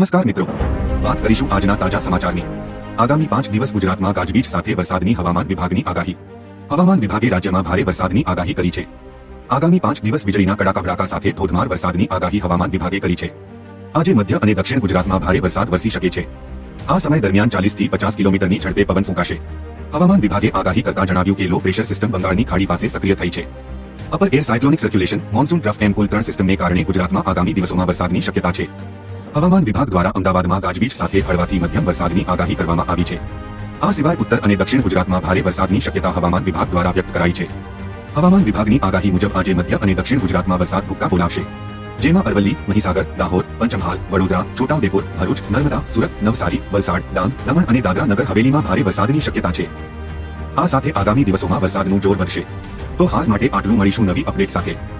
નમસ્કાર મિત્રો. વાત કરીશું આજના તાજા સમાચારની. આગામી પાંચ દિવસ ગુજરાતમાં ગાજવીજ સાથે વરસાદની હવામાન વિભાગની આગાહી. હવામાન વિભાગે રાજ્યમાં ભારે વરસાદની આગાહી કરી છે. આગામી પાંચ દિવસ વીજળીના કડાકાભડાકા સાથે ધોધમાર વરસાદની આગાહી હવામાન વિભાગે કરી છે. આજે મધ્ય અને દક્ષિણ ગુજરાતમાં ભારે વરસાદ વરસી શકે છે. આ સમય દરમિયાન ચાલીસથી પચાસ કિલોમીટરની ઝડપે પવન ફૂંકાશે. હવામાન વિભાગે આગાહી કરતા જણાવ્યું કે લો પ્રેશર સિસ્ટમ બંગાળની ખાડી પાસે સક્રિય થઈ છે. Upper air cyclonic circulation monsoon trough એમ કુલ ત્રણ સિસ્ટમને કારણે ગુજરાતમાં આગામી દિવસોમાં વરસાદની શક્યતા છે. હવામાન વિભાગ દ્વારા અમદાવાદમાં ગાજવીજ સાથે હળવાથી મધ્યમ વરસાદની આગાહી કરવામાં આવી છે. આ સિવાય ઉત્તર અને દક્ષિણ ગુજરાતમાં ભારે વરસાદની શક્યતા હવામાન વિભાગ દ્વારા વ્યક્ત કરાઈ છે. હવામાન વિભાગની આગાહી મુજબ આજે મધ્ય અને દક્ષિણ ગુજરાતમાં વરસાદ ભૂક્કા બોલાવશે. જેમાં અરવલ્લી, મહીસાગર, દાહોદ, પંચમહાલ, વડોદરા, છોટાઉદેપુર, ભરૂચ, નર્મદા, સુરત, નવસારી, વલસાડ, ડાંગ, દમણ અને દાદરા નગર હવેલીમાં ભારે વરસાદની શક્યતા છે. આ સાથે આગામી દિવસોમાં વરસાદનું જોર વધશે. તો હાલ માટે આટલું મળીશું નવી અપડેટ સાથે.